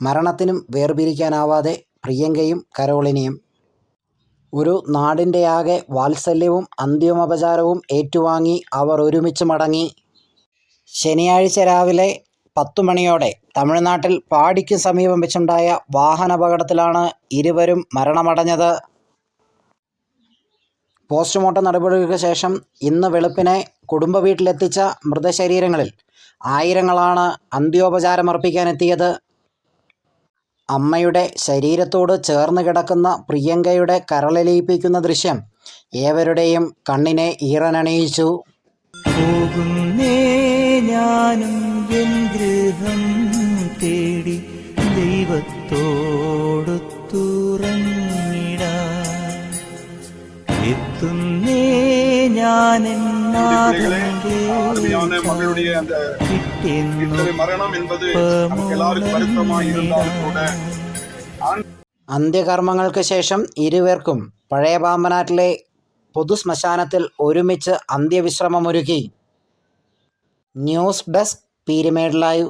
മരണത്തിനും വേർപിരിക്കാനാവാതെ പ്രിയങ്കയും കരോളിനിയും. ഒരു നാടിന്റെയാകെ വാത്സല്യവും അന്തിമോപചാരവും ഏറ്റുവാങ്ങി അവർ ഒരുമിച്ച് മടങ്ങി. ശനിയാഴ്ച രാവിലെ പത്തു മണിയോടെ തമിഴ്നാട്ടിൽ പാടിക്ക് സമീപം വെച്ചുണ്ടായ വാഹനാപകടത്തിലാണ് ഇരുവരും മരണമടഞ്ഞത്. പോസ്റ്റ്മോർട്ടം നടപടികൾക്ക് ശേഷം ഇന്ന് വെളുപ്പിനെ കുടുംബ വീട്ടിലെത്തിച്ച മൃതശരീരങ്ങളിൽ ആയിരങ്ങളാണ് അന്ത്യോപചാരമർപ്പിക്കാനെത്തിയത്. അമ്മയുടെ ശരീരത്തോട് ചേർന്ന് കിടക്കുന്ന പ്രിയങ്കയുടെ കരളലിയിപ്പിക്കുന്ന ദൃശ്യം ഏവരുടെയും കണ്ണിനെ ഈറനണിയിച്ചു. ഞാനും തേടി ദൈവത്തോടൊത്തുറങ്ങിടാൻ എത്തുന്നേ അന്ത്യകർമ്മങ്ങൾക്ക് ശേഷം ഇരുവർക്കും പഴയ പാമ്പനാട്ടിലെ പൊതുശ്മശാനത്തിൽ ഒരുമിച്ച് അന്ത്യവിശ്രമമൊരുക്കി. News desk Peermade live